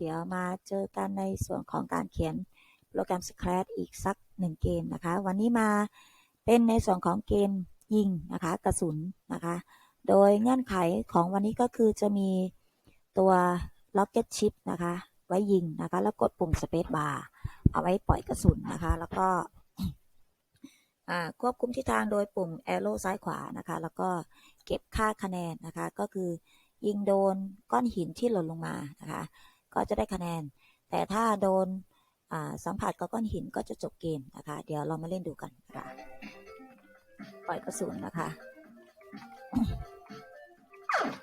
เดี๋ยวมาเจอกันในส่วนของการเขียนโปรแกรม Scratch อีกสักหนึ่งเกมนะคะ วันนี้มาเป็นในส่วนของเกมยิงนะคะกระสุนนะคะ โดยเงื่อนไขของวันนี้ก็คือจะมีตัว Rocket Chip นะคะไว้ยิงนะคะ แล้วกดปุ่ม Space Bar เอาไว้ปล่อยกระสุนนะคะ แล้วก็ควบคุมทิศทางโดยปุ่ม arrow ซ้ายขวานะคะ แล้วก็เก็บค่าคะแนนนะคะ ก็คือยิงโดนก้อนหินที่หล่นลงมานะคะ ก็จะได้คะแนน แต่ถ้าโดนสัมผัสกับก้อนหินก็จะจบเกมนะคะ เดี๋ยวเรามาเล่นดูกันนะคะปล่อยกระสุนนะคะ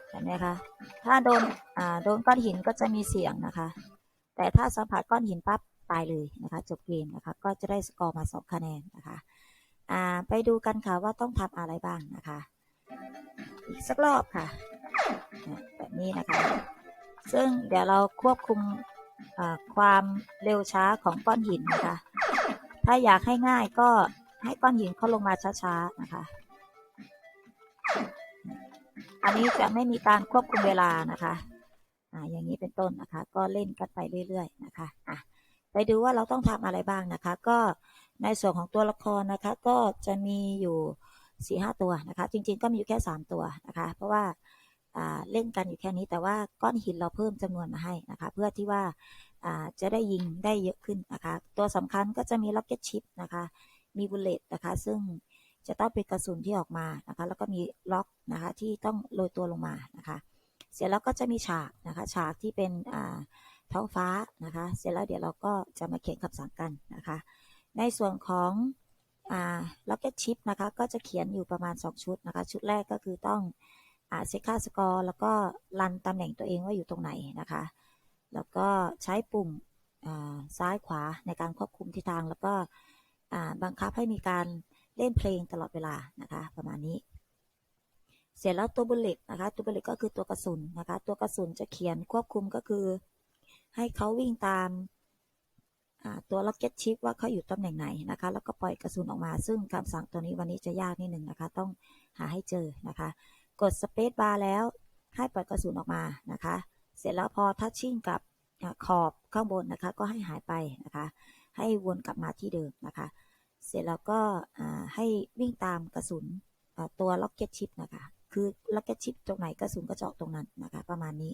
เห็นไหมคะ ถ้าโดนโดนก้อนหินก็จะมีเสียงนะคะ แต่ถ้าสัมผัสก้อนหินปั๊บตายเลยนะคะจบเกมนะคะ ก็จะได้สกอร์มาสองคะแนนนะคะไปดูกันค่ะว่าต้องทำอะไรบ้างนะคะ อีกสักรอบค่ะ แบบนี้นะคะ ซึ่งเดี๋ยวเราควบคุมความเร็วช้าของก้อนหินนะคะ ถ้าอยากให้ง่ายก็ให้ก้อนหินเขาลงมาช้าๆนะคะ อันนี้จะไม่มีการควบคุมเวลานะคะอ่าอย่างนี้เป็นต้นนะคะ ก็เล่นกันไปเรื่อย ๆ นะคะอะไปดูว่าเราต้องทำอะไรบ้างนะคะ ก็ในส่วนของตัวละครนะคะ ก็จะมีอยู่สี่ห้าตัวนะคะ จริง ๆ ก็มีอยู่แค่สามตัวนะคะ เพราะว่า เล่นกันอยู่แค่นี้แต่ว่าก้อนหินเราเพิ่มจำนวนมาให้นะคะ เพื่อที่ว่าจะได้ยิงได้เยอะขึ้นนะคะ ตัวสำคัญก็จะมีล็อกเก็ตชิปนะคะ มีบุลเลตนะคะ ซึ่งจะต้องเป็นกระสุนที่ออกมานะคะ แล้วก็มีล็อกนะคะที่ต้องโรยตัวลงมานะคะ เสร็จแล้วก็จะมีฉากนะคะ ฉากที่เป็นท้องฟ้านะคะ เสร็จแล้วเดี๋ยวเราก็จะมาเขียนคำสั่งกันนะคะ ในส่วนของล็อกเก็ตชิปนะคะ ก็จะเขียนอยู่ประมาณ 2 ชุดนะคะ ชุดแรกก็คือต้อง เซค่าสกอร์แล้วก็รันตำแหน่งตัวเองว่าอยู่ตรงไหนนะคะ แล้วก็ใช้ปุ่มซ้ายขวาในการควบคุมทิศทาง แล้วก็บังคับให้มีการเล่นเพลงตลอดเวลานะคะ ประมาณนี้ เสร็จแล้วตัวบุลเลตนะคะตัวบุลเลตก็คือตัวกระสุนนะคะ ตัวกระสุนจะเขียนควบคุมก็คือ ให้เขาวิ่งตามตัวล็อกเก็ตชิปว่าเขาอยู่ตำแหน่งไหนนะคะ แล้วก็ปล่อยกระสุนออกมา ซึ่งคำสั่งตัวนี้วันนี้จะยากนิดหนึ่งนะคะ ต้องหาให้เจอนะคะ กดสเปซบาร์แล้วให้ปล่อยกระสุนออกมานะคะ เสร็จแล้วพอทัชชิ่งกับขอบข้างบนนะคะ ก็ให้หายไปนะคะ ให้วนกลับมาที่เดิมนะคะ เสร็จแล้วก็ให้วิ่งตามกระสุนตัวล็อกเก็ตชิปนะคะ คือล็อกเก็ตชิปตรงไหนกระสุนก็เจาะตรงนั้นนะคะ ประมาณนี้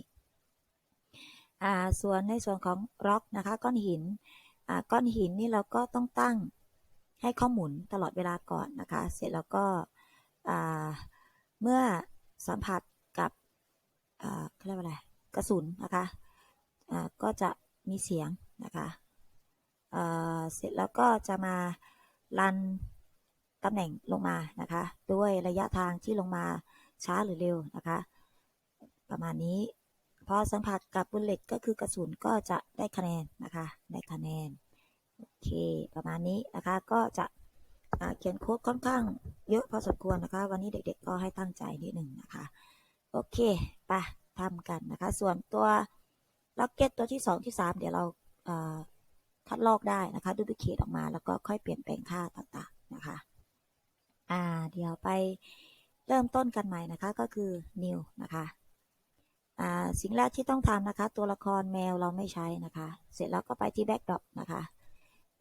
ส่วนในส่วนของล็อกนะคะ ก้อนหินก้อนหินนี่เราก็ต้องตั้งให้ขาหมุนตลอดเวลาก่อนนะคะ เสร็จแล้วก็เมื่อ สัมผัสกับอ่าเขาเรียกว่าอะไรกระสุนนะคะก็จะมีเสียงนะคะเสร็จแล้วก็จะมารันตำแหน่งลงมานะคะด้วยระยะทางที่ลงมาช้าหรือเร็วนะคะประมาณนี้พอสัมผัสกับบุลเลตก็คือกระสุนก็จะได้คะแนนนะคะได้คะแนนโอเคประมาณนี้นะคะก็จะเขียนโค้ดค่อนข้าง เยอะพอสมควรนะคะ วันนี้เด็กๆก็ให้ตั้งใจนิดหนึ่งนะคะ โอเคไปทำกันนะคะ ส่วนตัวล็อกเก็ตตัวที่ 2 ที่ 3 เดี๋ยวเราเอ่อคัดลอกได้นะคะดูพิเคตออกมาแล้วก็ค่อยเปลี่ยนแปลงค่าต่างๆนะคะ อ่าเดี๋ยวไปเริ่มต้นกันใหม่นะคะก็คือ new นะคะอ่าสิ่งแรกที่ต้องทำนะคะ ตัวละครแมวเราไม่ใช้นะคะ เสร็จแล้วก็ไปที่ backdrop นะคะ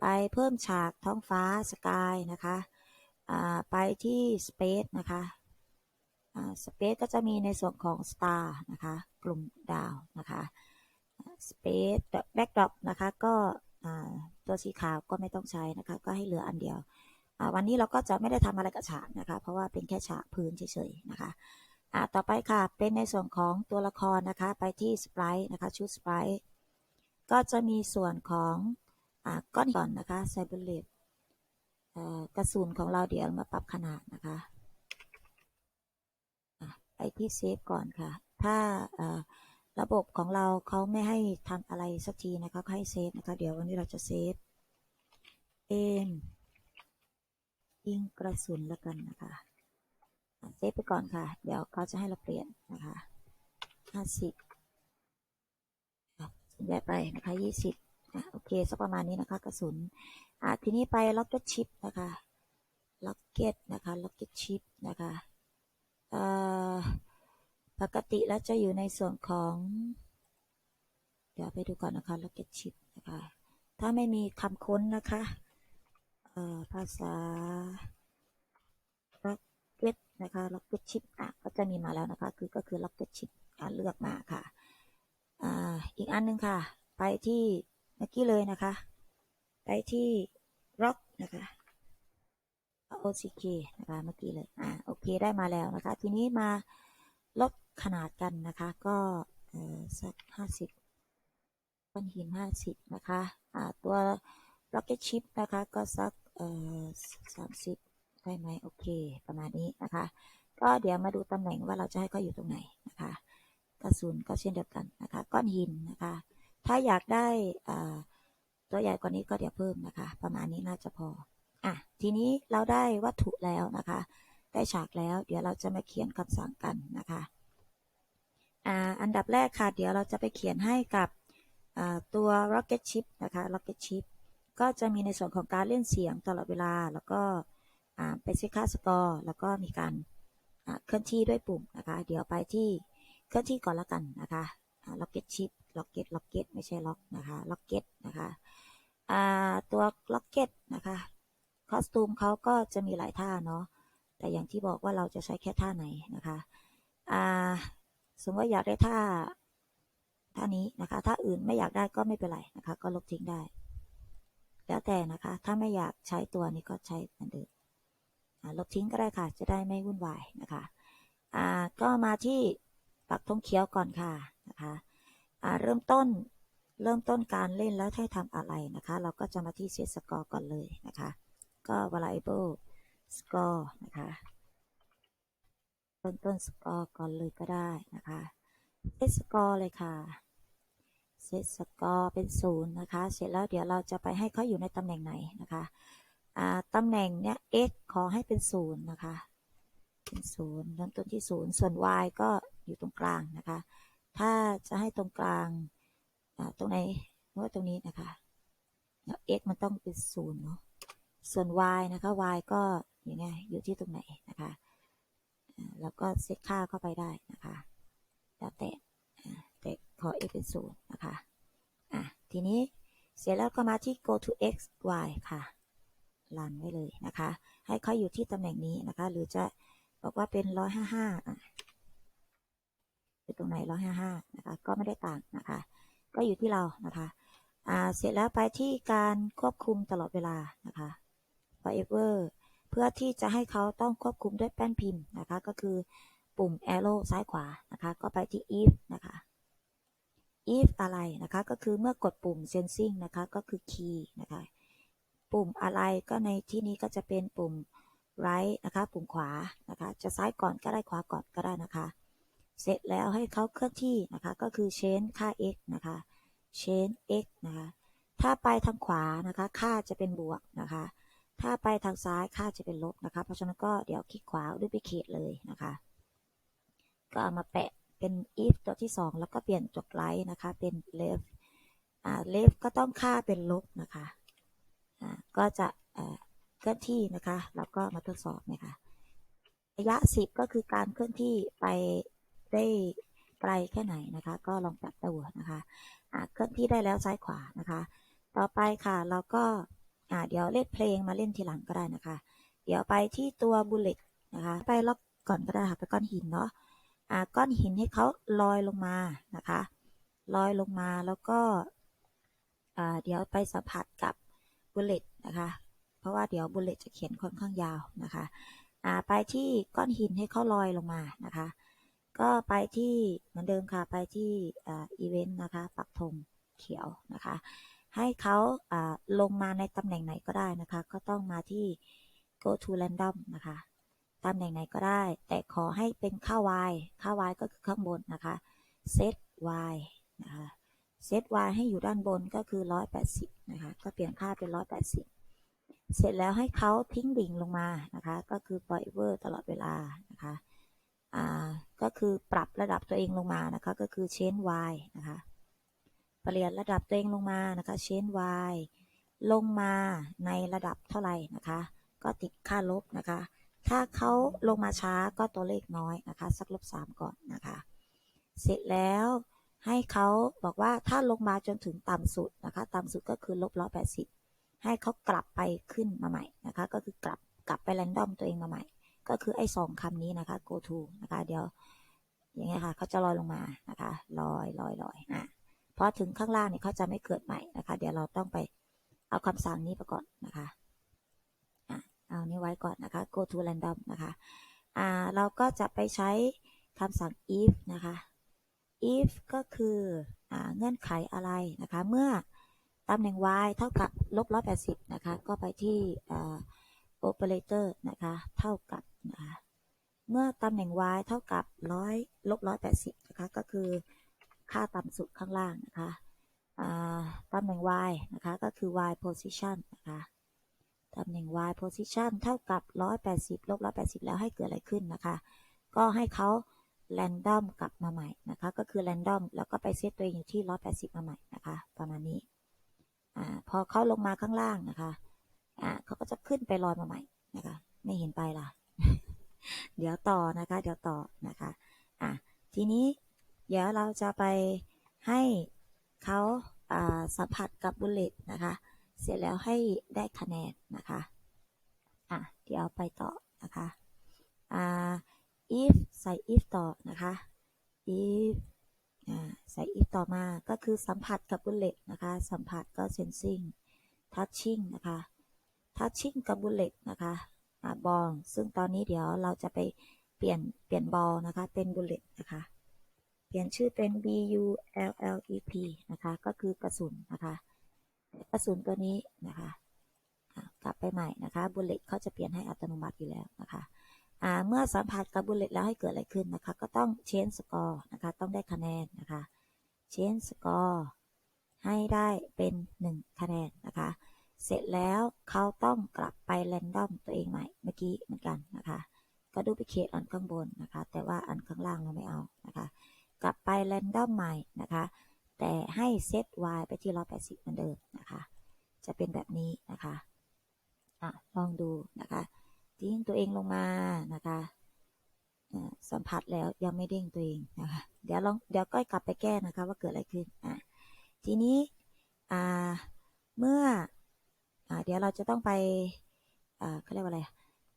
ไปเพิ่มฉากท้องฟ้าสกายนะคะ ไปที่ space นะคะอ่า space ก็จะมีในส่วนของ star นะคะ กลุ่มดาวนะคะ space backdrop นะคะ ก็ตัวสีขาวก็ไม่ต้องใช้นะคะ ก็ให้เหลืออันเดียว วันนี้เราก็จะไม่ได้ทำอะไรกับฉากนะคะ เพราะว่าเป็นแค่ฉากพื้นเฉยๆนะคะต่อไปค่ะ เป็นในส่วนของตัวละครนะคะ ไปที่สไปรท์นะคะ ชุดสไปรท์ก็จะมีส่วนของอก้อนก่อนนะคะไซเบเลตเอ่อ กระสุนของเราเดี๋ยวมาปรับขนาดนะคะะไปที่เซฟก่อนค่ะ ถ้าระบบของเราเขาไม่ให้ทำอะไรสักทีนะคะเขาให้เซฟนะคะ เดี๋ยววันนี้เราจะเซฟเอมยิงกระสุนแล้วกันนะคะเซฟไปก่อนค่ะ เดี๋ยวเขาจะให้เราเปลี่ยนนะคะห้าสิบส่วนใหญ่ไปนะคะยี่สิบโอเคสักประมาณนี้นะคะกระสุน อะทีนี้ไปล็อกเก็ตชิปนะคะล็อกเก็ตนะคะล็อกเก็ตชิปนะคะเอ่อปกติแล้วจะอยู่ในส่วนของ เดี๋ยวไปดูก่อนนะคะ rocket ship นะคะ ถ้าไม่มีคำค้นนะคะเอ่อภาษา rocket นะคะ rocket ship อะก็จะมีมาแล้วนะคะ คือก็คือ rocket ship อะเลือกมาค่ะ อ่า อีกอันหนึงค่ะ ไปที่เมื่อกี้เลยนะคะ ไปที่ rock นะคะ OCK นะคะเมื่อกี้เลยอ่าโอเคได้มาแล้วนะคะ ทีนี้มาลดขนาดกันนะคะ ก็สักห้าสิบก้อนหินห้าสิบนะคะอ่าตัว rocket ship นะคะ ก็สักเอ่อสามสิบได้ไหมโอเค ประมาณนี้นะคะ ก็เดี๋ยวมาดูตำแหน่งว่าเราจะให้เขาอยู่ตรงไหนนะคะกระสุนก็เช่นเดียวกันนะคะ ก้อนหินนะคะ ถ้าอยากได้อ่า ตัวใหญ่กว่านี้ก็เดี๋ยวเพิ่มนะคะ ประมาณนี้น่าจะพออะทีนี้เราได้วัตถุแล้วนะคะ ได้ฉากแล้วเดี๋ยวเราจะมาเขียนคำสั่งกันนะคะอ่าอันดับแรกค่ะ เดี๋ยวเราจะไปเขียนให้กับอ่าตัว rocket ship นะคะ rocket ship ก็จะมีในส่วนของการเล่นเสียงตลอดเวลา แล้วก็อ่าไปเช็คค่าสกอร์แล้วก็มีการอ่าเคลื่อนที่ด้วยปุ่มนะคะ เดี๋ยวไปที่เคลื่อนที่ก่อนละกันนะคะอ่า rocket ship rocket rocket ไม่ใช่ล็อกนะคะ rocket นะคะ ตัว rocket นะคะคอสตูมเขาก็จะมีหลายท่าเนาะแต่อย่างที่บอกว่าเราจะใช้แค่ท่าไหนนะคะสมมติว่าอยากได้ท่าท่านี้นะคะถ้าอื่นไม่อยากได้ก็ไม่เป็นไรนะคะ ก็ลบทิ้งได้ แล้วแต่นะคะ ถ้าไม่อยากใช้ตัวนี้ก็ใช้เหมือนเดิมอ่าลบทิ้งก็ได้ค่ะ จะได้ไม่วุ่นวายนะคะก็มาที่ปักธงเขียวก่อนค่ะนะคะเริ่มต้น เริ่มต้นการเล่นแล้วให้ทำอะไรนะคะ เราก็จะมาที่เซตสกอร์ก่อนเลยนะคะ ก็ variable score นะคะเริ่มต้น score ก่อนเลยก็ได้นะคะ set score เลยค่ะ set score เป็นศูนย์นะคะ เสร็จแล้วเดี๋ยวเราจะไปให้เขาอยู่ในตำแหน่งไหนนะคะตำแหน่งเนี้ย x ขอให้เป็นศูนย์นะคะ เป็นศูนย์เริ่มต้นที่ศูนย์ส่วน y ก็อยู่ตรงกลางนะคะ ถ้าจะให้ตรงกลาง ตรงไหนว่าตรงนี้นะคะแล้ว x มันต้องเป็นศูนย์เนาะส่วน y นะคะ y ก็อย่างไงอยู่ที่ตรงไหนนะคะแล้วก็เซตค่าเข้าไปได้นะคะแล้วแต่แต่ขอ x เป็นศูนย์นะคะอะทีนี้เสร็จแล้วก็มาที่ go to x y ค่ะรันไว้เลยนะคะ ให้เขาอยู่ที่ตำแหน่งนี้นะคะ หรือจะบอกว่าเป็น155อะอยู่ตรงไหน155นะคะ ก็ไม่ได้ต่างนะคะ ก็อยู่ที่เรานะคะอ่าเสร็จแล้วไปที่การควบคุมตลอดเวลานะคะ forever เพื่อที่จะให้เขาต้องควบคุมด้วยแป้นพิมพ์นะคะ ก็คือปุ่ม arrow ซ้ายขวานะคะ ก็ไปที่ if นะคะ if อะไรนะคะ ก็คือเมื่อกดปุ่ม sensing นะคะ ก็คือ key นะคะ ปุ่มอะไรก็ในที่นี้ก็จะเป็นปุ่ม right นะคะ ปุ่มขวานะคะ จะซ้ายก่อนก็ได้ขวาก่อนก็ได้นะคะ เสร็จแล้วให้เขาเคลื่อนที่นะคะ ก็คือ change ค่า x นะคะ change x นะคะ ถ้าไปทางขวานะคะ ค่าจะเป็นบวกนะคะ ถ้าไปทางซ้ายค่าจะเป็นลบนะคะ เพราะฉะนั้นก็เดี๋ยวคลิกขวาด้วยไปเขตเลยนะคะ ก็เอามาแปะเป็น if ตัวที่ 2 แล้วก็เปลี่ยนจาก right นะคะ เป็น left อ่า left ก็ต้องค่าเป็นลบนะคะอ่าก็จะเอ่อเคลื่อนที่นะคะ แล้วก็มาทดสอบนะคะระยะ 10 ก็คือการเคลื่อนที่ไป ได้ไกลแค่ไหนนะคะ ก็ลองปรับตัวนะคะอ่าเคลื่อนที่ได้แล้วซ้ายขวานะคะ ต่อไปค่ะเราก็อ่าเดี๋ยวเล่นเพลงมาเล่นทีหลังก็ได้นะคะ เดี๋ยวไปที่ตัวบุลเลตนะคะ ไปล็อกก่อนก็ได้ค่ะไปก้อนหินเนาะอ่าก้อนหินให้เขาลอยลงมานะคะลอยลงมาแล้วก็อ่าเดี๋ยวไปสัมผัสกับบุลเลตนะคะ เพราะว่าเดี๋ยวบุลเลตจะเขียนค่อนข้างยาวนะคะอ่าไปที่ก้อนหินให้เขาลอยลงมานะคะ ก็ไปที่เหมือนเดิมค่ะ ไปที่อีเวนต์นะคะ ปักธงเขียวนะคะ ให้เขาลงมาในตำแหน่งไหนก็ได้นะคะ ก็ต้องมาที่ go to random นะคะตำแหน่งไหนก็ได้ แต่ขอให้เป็นค่า y ค่า y ก็คือข้างบนนะคะ set y นะคะ set y ให้อยู่ด้านบนก็คือ 180 นะคะ ก็เปลี่ยนค่าเป็น 180 เสร็จแล้วให้เขาทิ้งดิ่งลงมานะคะ ก็คือ forever ตลอดเวลานะคะ ก็คือปรับระดับตัวเองลงมานะคะ ก็คือ change y นะคะเปลี่ยนระดับตัวเองลงมานะคะ change y ลงมาในระดับเท่าไหร่นะคะ ก็ติดค่าลบนะคะ ถ้าเขาลงมาช้าก็ตัวเลขน้อยนะคะ สักลบ3ก่อนนะคะ เสร็จแล้วให้เขาบอกว่าถ้าลงมาจนถึงต่ำสุดนะคะ ต่ำสุดก็คือลบร้อยแปดสิบให้เขากลับไปขึ้นมาใหม่นะคะ ก็คือกลับกลับไปแรนดอมตัวเองมาใหม่ ก็คือไอ้สองคำนี้นะคะ go to นะคะ เดี๋ยวอย่างเงี้ยค่ะเขาจะลอยลงมานะคะลอยลอยลอยอะพอถึงข้างล่างเนี่ยเขาจะไม่เกิดใหม่นะคะ เดี๋ยวเราต้องไปเอาคำสั่งนี้ไปก่อนนะคะอะเอานี้ไว้ก่อนนะคะ go to random นะคะอ่าเราก็จะไปใช้คำสั่ง if นะคะ if ก็คืออ่าเงื่อนไขอะไรนะคะ เมื่อตำแหน่ง y เท่ากับลบ180นะคะ ก็ไปที่อ่า operator นะคะ เท่ากับ นะคะเมื่อตำแหน่ง y เท่ากับ100ลบ180นะคะก็คือค่าต่ำสุดข้างล่างนะคะอ่าตำแหน่ง y นะคะก็คือ y position นะคะตำแหน่ง y position เท่ากับ 180 ลบ 180 แล้วให้เกิดอะไรขึ้นนะคะ ก็ให้เขา random กลับมาใหม่นะคะ ก็คือ random แล้วก็ไปเซตตัวเองอยู่ที่ 180 มาใหม่นะคะ ประมาณนี้อ่าพอเขาลงมาข้างล่างนะคะอ่าเขาก็จะขึ้นไปลอยมาใหม่นะคะ ไม่เห็นไปล่ะ เดี๋ยวต่อนะคะ เดี๋ยวต่อนะคะ อะ ทีนี้เดี๋ยวเราจะไปให้เขาสัมผัสกับบุลเลตนะคะ เสร็จแล้วให้ได้คะแนนนะคะ อะ เดี๋ยวไปต่อนะคะอ่า if ใส่ if ต่อนะคะ if อ่าใส่ if ต่อมาก็คือสัมผัสกับบุลเลตนะคะ สัมผัสก็ sensing touching นะคะ touching กับบุลเลตนะคะ บอลซึ่งตอนนี้เดี๋ยวเราจะไปเปลี่ยนเปลี่ยนบอลนะคะ เป็นบุลเลตนะคะ เปลี่ยนชื่อเป็น B U L L E T นะคะ ก็คือกระสุนนะคะ กระสุนตัวนี้นะคะกลับไปใหม่นะคะบุลเลตเขาจะเปลี่ยนให้อัตโนมัติอยู่แล้วนะคะอ่าเมื่อสัมผัสกับบุลเลตแล้วให้เกิดอะไรขึ้นนะคะ ก็ต้อง change score นะคะ ต้องได้คะแนนนะคะ change score ให้ได้เป็น 1 คะแนนนะคะ เสร็จแล้วเขาต้องกลับ ไป random ตัวเองใหม่เมื่อกี้เหมือนกันนะคะก็ดูพิเคตอันข้างบนนะคะ แต่ว่าอันข้างล่างเราไม่เอานะคะ กลับไป random ใหม่นะคะ แต่ให้เซต y ไปที่ 180 เหมือนเดิมนะคะ จะเป็นแบบนี้นะคะอะลองดูนะคะทิ้งตัวเองลงมานะคะสัมผัสแล้วยังไม่เด้งตัวเองนะคะ เดี๋ยวลองเดี๋ยวก็กลับไปแก้นะคะว่าเกิดอะไรขึ้นอะทีนี้อ่าเมื่ออ่าเดี๋ยวเราจะต้องไป เขาเรียกว่าอะไร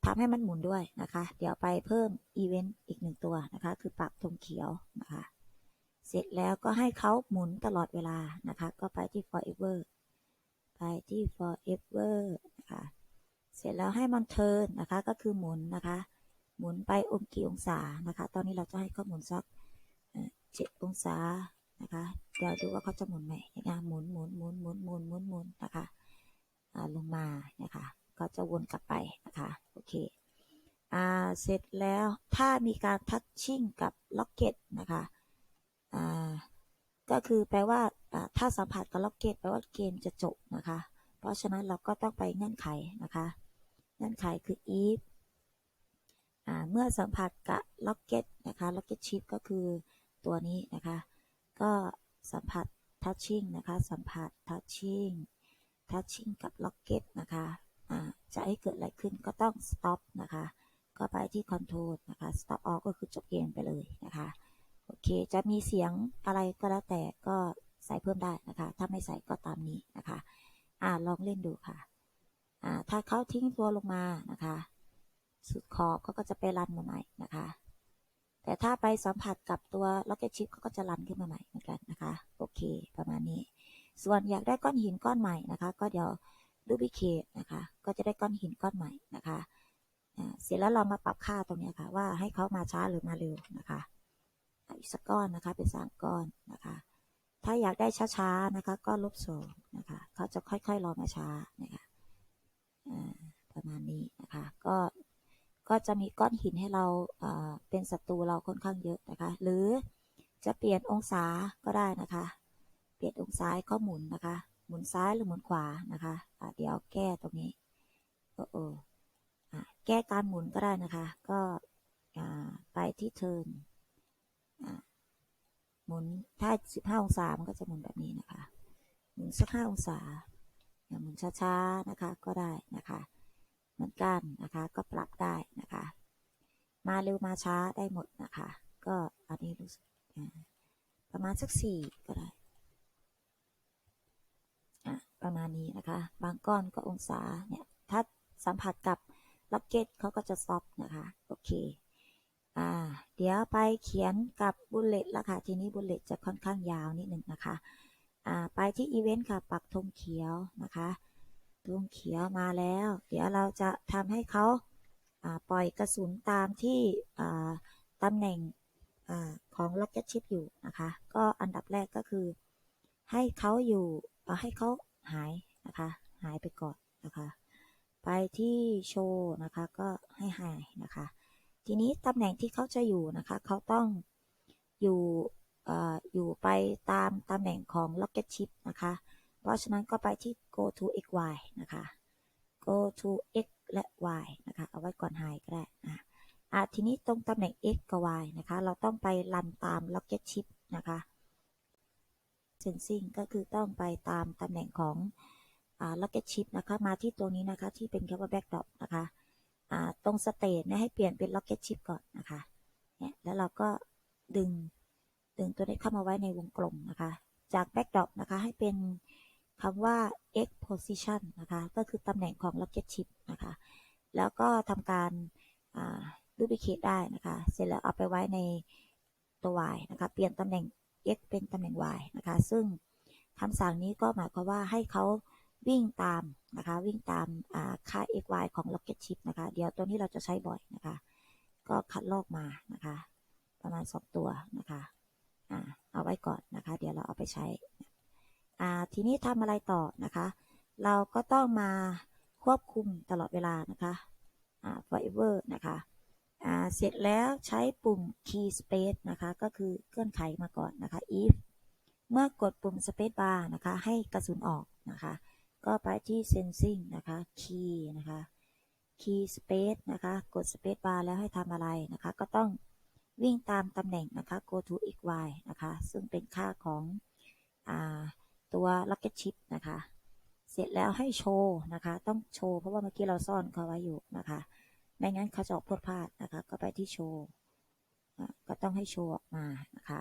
ทำให้มันหมุนด้วยนะคะ เดี๋ยวไปเพิ่มอีเวนต์อีกหนึ่งตัวนะคะ คือปักธงเขียวนะคะ เสร็จแล้วก็ให้เขาหมุนตลอดเวลานะคะ ก็ไปที่ forever ไปที่ forever นะคะ เสร็จแล้วให้มันเทิร์นนะคะ ก็คือหมุนนะคะ หมุนไปองกี่องศานะคะ ตอนนี้เราจะให้เขาหมุนสักเจ็ดองศานะคะ เดี๋ยวดูว่าเขาจะหมุนไหมนะคะหมุนหมุนหมุนหมุนหมุนหมุนหมุนนะคะลงมานะคะ ก็จะวนกลับไปนะคะโอเคอ่าเสร็จแล้วถ้ามีการทัชชิ่งกับล็อกเก็ตนะคะอ่าก็คือแปลว่าอ่าถ้าสัมผัสกับล็อกเก็ตแปลว่าเกมจะจบนะคะ เพราะฉะนั้นเราก็ต้องไปเงื่อนไขนะคะ เงื่อนไขคือ if อ่าเมื่อสัมผัสกับล็อกเก็ตนะคะล็อกเก็ตชิปก็คือตัวนี้นะคะ ก็สัมผัส touching นะคะ สัมผัส touching touching กับล็อกเก็ตนะคะ จะให้เกิดอะไรขึ้นก็ต้อง stop นะคะ ก็ไปที่ control นะคะ stop all ก็คือจบเกมไปเลยนะคะ โอเค จะมีเสียงอะไรก็แล้วแต่ก็ใส่เพิ่มได้นะคะ ถ้าไม่ใส่ก็ตามนี้นะคะ อ่าลองเล่นดูค่ะ อ่า ถ้าเขาทิ้งตัวลงมานะคะ สุดขอบเขาก็จะไปรันมาใหม่นะคะ แต่ถ้าไปสัมผัสกับตัว Rocket Chip เขาก็จะรันขึ้นมาใหม่เหมือนกันนะคะ โอเค ประมาณนี้ ส่วนอยากได้ก้อนหินก้อนใหม่นะคะ ก็เดี๋ยว ดูพิเคทนะคะ ก็จะได้ก้อนหินก้อนใหม่นะคะเสร็จแล้วเรามาปรับค่าตรงนี้ค่ะ ว่าให้เขามาช้าหรือมาเร็วนะคะอีกสักก้อนนะคะเป็นสามก้อนนะคะ ถ้าอยากได้ช้าๆนะคะก็ลบสองนะคะเขาจะค่อยๆรอมาช้านะคะประมาณนี้นะคะก็ก็จะมีก้อนหินให้เราอ่าเป็นศัตรูเราค่อนข้างเยอะนะคะ หรือจะเปลี่ยนองศาก็ได้นะคะ เปลี่ยนองศาให้เขาหมุนนะคะ หมุนซ้ายหรือหมุนขวานะคะอ่าเดี๋ยวแก้ตรงนี้โอ้โอแก้การหมุนก็ได้นะคะ ก็ไปที่เทิร์นหมุนถ้า 15 องศา มันก็จะหมุนแบบนี้นะคะ หมุนสัก 5 องศาอย่าหมุนช้าๆ นะคะ ก็ได้นะคะ เหมือนกันนะคะ ก็ปรับได้นะคะ มาเร็วมาช้าได้หมดนะคะ ก็อันนี้รู้สึกประมาณสักสี่ก็ได้ ประมาณนี้นะคะ บางก้อนก็องศาเนี่ยถ้าสัมผัสกับล็อกเก็ตเขาก็จะซอฟนะคะโอเคอ่าเดี๋ยวไปเขียนกับบุลเลตล้วค่ะ ทีนี้บุลเลตจะค่อนข้างยาวนิดหนึ่งนะคะอ่าไปที่อีเวนต์ค่ะ ปักธงเขียวนะคะธงเขียวมาแล้ว เดี๋ยวเราจะทำให้เขาอ่าปล่อยกระสุนตามที่อ่าตำแหน่งอาของ Rocket Ship อยู่นะคะ ก็อันดับแรกก็คือ ให้เขาอยู่เอาให้เขา หายนะคะ หายไปก่อนนะคะ ไปที่โชว์นะคะก็ให้หายนะคะ ทีนี้ตำแหน่งที่เขาจะอยู่นะคะ เขาต้องอยู่ออยู่ไปตามตำแหน่งของ Rocket Ship นะคะ เพราะฉะนั้นก็ไปที่ go to x y นะคะ go to x และ y นะคะ เอาไว้ก่อน high ก็ได้นะอะทีนี้ตรงตำแหน่ง x กับ y นะคะ เราต้องไปรันตาม Rocket Ship นะคะ Sensing ก็คือต้องไปตามตำแหน่งของอ่า Rocket Ship นะคะมาที่ตัวนี้นะคะที่เป็นคำว่า backdrop นะคะอ่าตรง state เนี่ยให้เปลี่ยนเป็น Rocket Ship ก่อนนะคะเนี่ยแล้วเราก็ดึงดึงตัวนี้เข้ามาไว้ในวงกลมนะคะจาก backdrop นะคะให้เป็นคำว่า x position นะคะก็คือตำแหน่งของ rocket ship นะคะแล้วก็ทำการอ่า duplicate ได้นะคะ เสร็จแล้วเอาไปไว้ในตัว y นะคะ เปลี่ยนตำแหน่ง x เป็นตำแหน่ง y นะคะ ซึ่งคำสั่งนี้ก็หมายความว่าให้เขาวิ่งตามนะคะ วิ่งตามค่า x y ของ rocket ship นะคะ เดี๋ยวตัวนี้เราจะใช้บ่อยนะคะ ก็คัดลอกมานะคะ ประมาณ 2 ตัวนะคะอ่าเอาไว้ก่อนนะคะ เดี๋ยวเราเอาไปใช้อ่าทีนี้ทำอะไรต่อนะคะ เราก็ต้องมาควบคุมตลอดเวลานะคะอ่า forever นะคะ เสร็จแล้วใช้ปุ่ม key space นะคะ ก็คือเงื่อนไขมาก่อนนะคะ if เมื่อกดปุ่ม space bar นะคะ ให้กระสุนออกนะคะ ก็ไปที่ sensing นะคะ key นะคะ key space นะคะ กด space bar แล้วให้ทำอะไรนะคะ ก็ต้องวิ่งตามตำแหน่งนะคะ go to x y นะคะ ซึ่งเป็นค่าของอตัว rocket ship นะคะ เสร็จแล้วให้โชว์นะคะ ต้องโชว์เพราะว่าเมื่อกี้เราซ่อนเขาไว้อยู่นะคะ ไม่งั้นเขาจะออกพวดพลาดนะคะ ก็ไปที่โชว์ก็ต้องให้โชว์ออกมานะคะ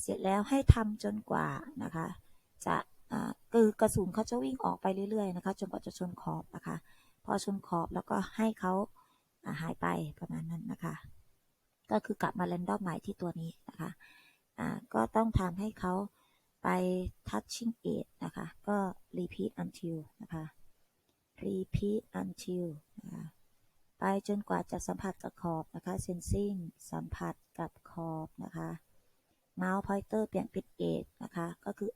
เสร็จแล้วให้ทำจนกว่านะคะ จะคือกระสุนเขาจะวิ่งออกไปเรื่อยๆนะคะ จนกว่าจะชนขอบนะคะ พอชนขอบแล้วก็ให้เขาหายไปประมาณนั้นนะคะ ก็คือกลับมาแรนดอมใหม่ที่ตัวนี้นะคะอ่าก็ต้องทำให้เขาไป touching e d g นะคะ ก็ repeat until นะคะ repeat until นะคะ ไปจนกว่าจะสัมผัสกับขอบนะคะ sensing สัมผัสกับขอบนะคะ mouse pointer เปลี่ยนเป็น edge นะคะ ก็คือ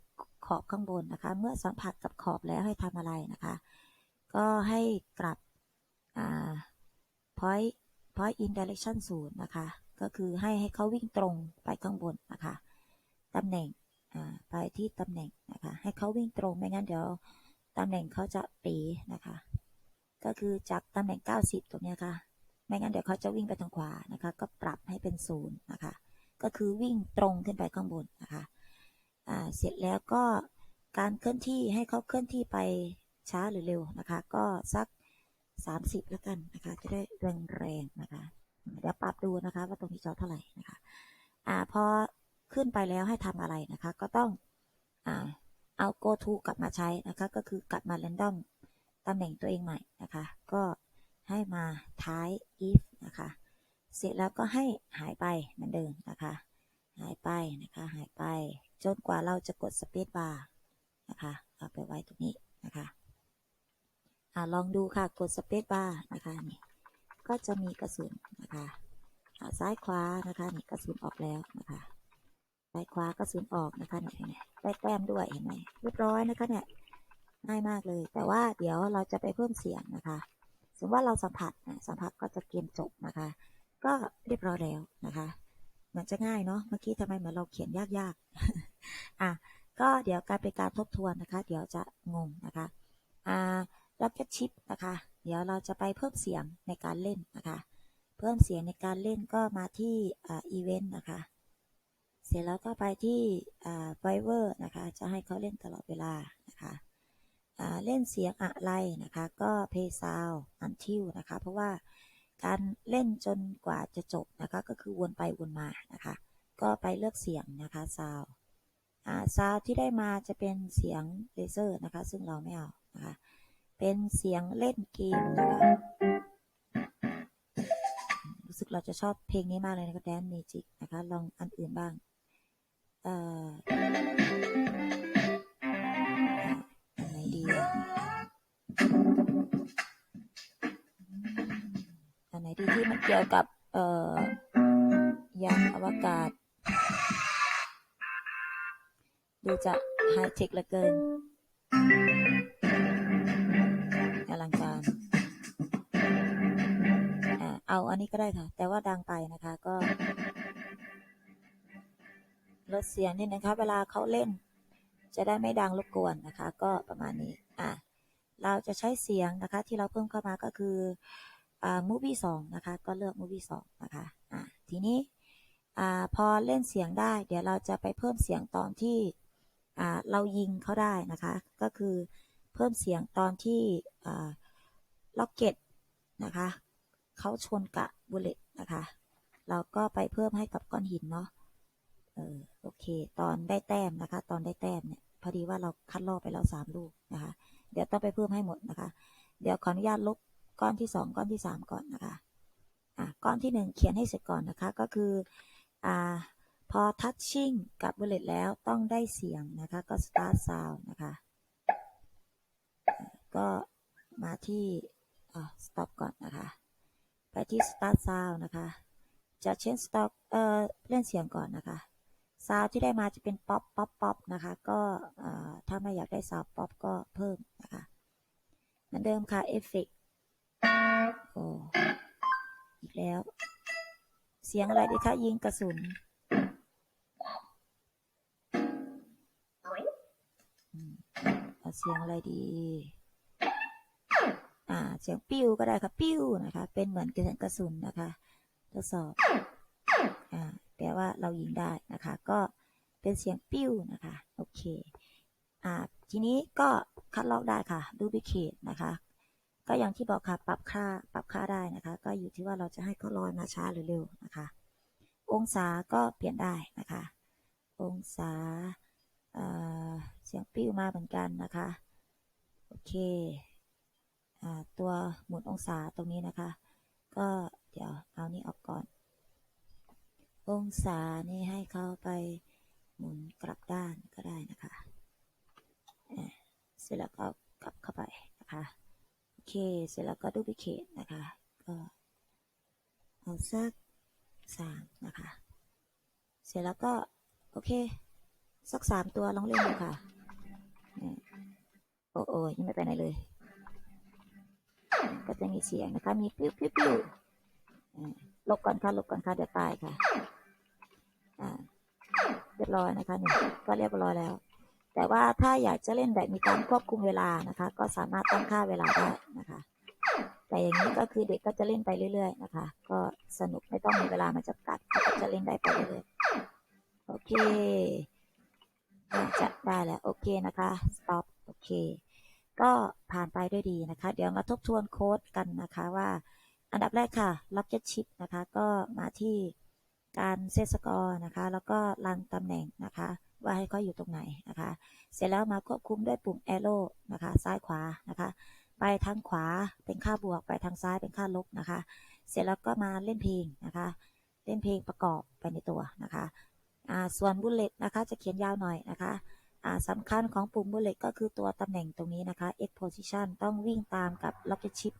ขอบข้างบนนะคะ เมื่อสัมผัสกับขอบแล้วให้ทำอะไรนะคะ ก็ให้กลับอ่า point point in direction ศูนย์นะคะ ก็คือให้ให้เขาวิ่งตรงไปข้างบนนะคะตำแหน่งอ่าไปที่ตำแหน่งนะคะ ให้เขาวิ่งตรงไม่งั้นเดี๋ยวตำแหน่งเขาจะปีนะคะ ก็คือจากตำแหน่ง 90 ตรงนี้ค่ะ ไม่งั้นเดี๋ยวเขาจะวิ่งไปทางขวานะคะ ก็ปรับให้เป็นศูนย์นะคะ ก็คือวิ่งตรงขึ้นไปข้างบนนะคะเสร็จแล้วก็การเคลื่อนที่ให้เขาเคลื่อนที่ไปช้าหรือเร็วนะคะ ก็สัก 30 แล้วกันนะคะ จะได้แรงแรงนะคะเดี๋ยวปรับดูนะคะ ว่าตรงนี้จะเท่าไหร่นะคะอ่าพอขึ้นไปแล้วให้ทำอะไรนะคะ ก็ต้องอ่าเอา go to กลับมาใช้นะคะ ก็คือกลับมา random ตำแหน่งตัวเองใหม่นะคะ ก็ให้มาท้าย if นะคะ เสร็จแล้วก็ให้หายไปเหมือนเดิมนะคะ หายไปนะคะ หายไป จนกว่าเราจะกด space bar นะคะ เอาไปไว้ตรงนี้นะคะอ่าลองดูค่ะ กด space bar นะคะนี่ก็จะมีกระสุนนะคะซ้ายขวานะคะนี่กระสุนออกแล้วนะคะซ้ายขวากระสุนออกนะคะเนี่ยเห็นไหมได้แต้มด้วยเห็นไหมเรียบร้อยนะคะเนี่ย ง่ายมากเลย แต่ว่าเดี๋ยวเราจะไปเพิ่มเสียงนะคะ สมมติว่าเราสัมผัสนะสัมผัสก็จะเกมจบนะคะ ก็เรียบร้อยแล้วนะคะมันจะง่ายเนาะเมื่อกี้ทำไมเหมือนเราเขียนยากๆอะก็เดี๋ยวการเป็นการทบทวนนะคะ เดี๋ยวจะงงนะคะอ่ารับแคชชิปนะคะ เดี๋ยวเราจะไปเพิ่มเสียงในการเล่นนะคะ เพิ่มเสียงในการเล่นก็มาที่อ่าอีเวนต์นะคะ เสร็จแล้วก็ไปที่อ่าไวเวอร์นะคะ จะให้เขาเล่นตลอดเวลานะคะ เล่นเสียงอะไรนะคะก็ play sound until นะคะ เพราะว่าการเล่นจนกว่าจะจบนะคะก็คือวนไปวนมานะคะ ก็ไปเลือกเสียงนะคะ sound อ่าซาวที่ได้มาจะเป็นเสียงเลเซอร์นะคะ ซึ่งเราไม่เอานะคะเป็นเสียงเล่นเกมนะคะรู้สึกเราจะชอบเพลงนี้มากเลยนะคะแดนเมจิกนะคะลองอันอื่นบ้างเอ่อ อีที่มันเกี่ยวกับ เอ่อยานอวกาศ ดูจะไฮเทคเหลือเกินอลังการอ่าเอาอันนี้ก็ได้ค่ะ แต่ว่าดังไปนะคะก็ลดเสียงนิดนะคะ เวลาเขาเล่น จะได้ไม่ดังรบกวนนะคะ ก็ประมาณนี้อ่าเราจะใช้เสียงนะคะ ที่เราเพิ่มเข้ามาก็คือ อ่า movie สองนะคะ ก็เลือก movie สองนะคะอ่าทีนี้อ่าพอเล่นเสียงได้ เดี๋ยวเราจะไปเพิ่มเสียงตอนที่อ่าเรายิงเขาได้นะคะ ก็คือเพิ่มเสียงตอนที่อ่าล็อกเก็ตนะคะเขาชนกะบุลเลตนะคะ เราก็ไปเพิ่มให้กับก้อนหินเนาะเออโอเค ตอนได้แต้มนะคะ ตอนได้แต้มเนี่ยพอดีว่าเราคัดลอกไปแล้วสามลูกนะคะ เดี๋ยวต้องไปเพิ่มให้หมดนะคะ เดี๋ยวขออนุญาตลบ ก้อนที่สองก้อนที่สามก่อนนะคะอะก้อนที่หนึ่งเขียนให้เสร็จก่อนนะคะ ก็คืออ่าพอทัชชิ่งกับบุลเลตแล้วต้องได้เสียงนะคะ ก็ start sound นะคะก็มาที่อ่า stop ก่อนนะคะ ไปที่ start sound นะคะ จะเช่น stop เอ่อเล่นเสียงก่อนนะคะซาวที่ได้มาจะเป็นป๊อปป๊อปป๊อปนะคะ ก็อ่าถ้าไม่อยากได้ซาวป๊อปก็เพิ่มนะคะเหมือนเดิมค่ะเอฟเฟก กแล้ว เสียงอะไรดีคะยิงกระสุนเอาเสียงอะไรดี อ่า เสียงปิ้วก็ได้ค่ะปิ้วนะคะ เป็นเหมือนเสียงกระสุนนะคะ ทดสอบ อ่า แปลว่าเรายิงได้นะคะ ก็เป็นเสียงปิ้วนะคะ โอเค อ่า ทีนี้ก็คัดลอกได้ค่ะ ดูบิเคตนะคะ ก็อย่างที่บอกค่ะปรับค่าปรับค่าได้นะคะ ก็อยู่ที่ว่าเราจะให้เขาลอยมาช้าหรือเร็วนะคะ องศาก็เปลี่ยนได้นะคะ องศาเเสียงปิ้วมาเหมือนกันนะคะโอเคอตัวหมุนองศาตรงนี้นะคะ ก็เดี๋ยวเอานี้ออกก่อน องศานี่ให้เขาไปหมุนกลับด้านก็ได้นะคะเสร็จแล้วก็กลับเข้าไปนะคะ เค เสร็จแล้วก็ดูพิเคตนะคะ ก็เอาสักสามนะคะ เสร็จแล้วก็ โอเค สักสามตัวลองเล่นดูค่ะ โอ้โอ้ยังไม่ไปไหนเลย ก็จะมีเสียงนะคะ มีปิ้วปิ้วปิ้วลบก่อนค่ะ ลบก่อนค่ะ เดี๋ยวตายค่ะ อ่า เรียบร้อยนะคะนี่ก็เรียบร้อยแล้ว แต่ว่าถ้าอยากจะเล่นแบบมีการควบคุมเวลานะคะ ก็สามารถตั้งค่าเวลาได้นะคะ แต่อย่างนี้ก็คือเด็กก็จะเล่นไปเรื่อย ๆ นะคะ ก็สนุกไม่ต้องมีเวลามาจำกัดก็จะเล่นได้ไปเรื่อยๆโอเคจะได้แล้วโอเคนะคะ stop โอเคก็ผ่านไปด้วยดีนะคะ เดี๋ยวมาทบทวนโค้ดกันนะคะว่า อันดับแรกค่ะ Rocket Chip นะคะ ก็มาที่การเซตสกอร์นะคะ แล้วก็รันตำแหน่งนะคะ ว่าให้เขาอยู่ตรงไหนนะคะ เสร็จแล้วมาควบคุมด้วยปุ่ม arrow นะคะ ซ้ายขวานะคะ ไปทางขวาเป็นค่าบวก ไปทางซ้ายเป็นค่าลบนะคะ เสร็จแล้วก็มาเล่นเพลงนะคะ เล่นเพลงประกอบไปในตัวนะคะส่วนบุลเลตนะคะจะเขียนยาวหน่อยนะคะสำคัญของปุ่มบุลเลตก็คือตัวตำแหน่งตรงนี้นะคะ x position ต้องวิ่งตามกับ rocket ship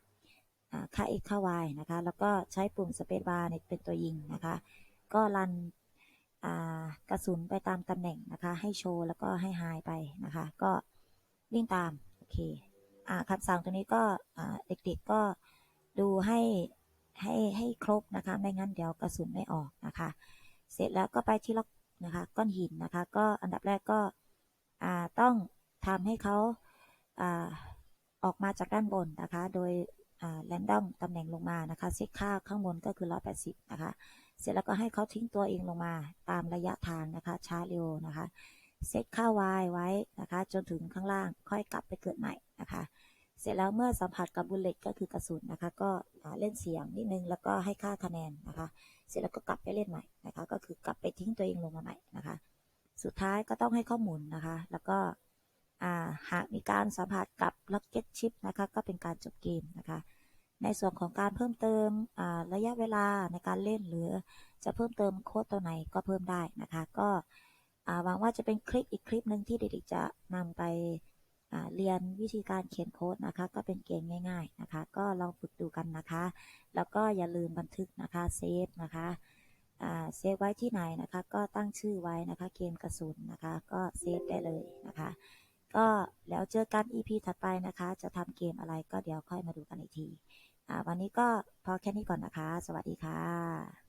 ค่า x ค่า y นะคะ แล้วก็ใช้ปุ่ม space bar เป็นตัวยิงนะคะ ก็รัน กระสุนไปตามตำแหน่งนะคะ ให้โชว์แล้วก็ให้ไฮไปนะคะ ก็วิ่งตาม โอเคอคำสั่งตัวนี้ก็เด็กๆก็ดูให้ให้ให้ครบนะคะ ไม่งั้นเดี๋ยวกระสุนไม่ออกนะคะ เสร็จแล้วก็ไปที่ล็อกนะคะก้อนหินนะคะ ก็อันดับแรกก็ต้องทำให้เขาอออกมาจากด้านบนนะคะ โดยแรนดอมตำแหน่งลงมานะคะ เซตค่าข้างบนก็คือ 180 นะคะ เสร็จแล้วก็ให้เขาทิ้งตัวเองลงมาตามระยะทางนะคะ ช้าเร็วนะคะ เซตค่า y ไว้นะคะ จนถึงข้างล่างค่อยกลับไปเกิดใหม่นะคะ เสร็จแล้วเมื่อสัมผัสกับบุลเลตก็คือกระสุนนะคะ ก็เล่นเสียงนิดนึงแล้วก็ให้ค่าคะแนนนะคะ เสร็จแล้วก็กลับไปเล่นใหม่นะคะ ก็คือกลับไปทิ้งตัวเองลงมาใหม่นะคะ สุดท้ายก็ต้องให้ข้อมูลนะคะ แล้วก็หากมีการสัมผัสกับ Rocket Chip นะคะ ก็เป็นการจบเกมนะคะ ในส่วนของการเพิ่มเติมระยะเวลาในการเล่นหรือจะเพิ่มเติมโค้ดตัวไหนก็เพิ่มได้นะคะ ก็หวังว่าจะเป็นคลิปอีกคลิปหนึ่งที่เด็กๆจะนำไปเรียนวิธีการเขียนโค้ดนะคะ ก็เป็นเกมง่าย ๆนะคะ ก็ลองฝึกดูกันนะคะ แล้วก็อย่าลืมบันทึกนะคะเซฟนะคะเซฟไว้ที่ไหนนะคะ ก็ตั้งชื่อไว้นะคะ เกมกระสุนนะคะ ก็เซฟได้เลยนะคะ ก็แล้วเจอกัน EP ถัดไปนะคะ จะทำเกมอะไรก็เดี๋ยวค่อยมาดูกันอีกที วันนี้ก็พอแค่นี้ก่อนนะคะ สวัสดีค่ะ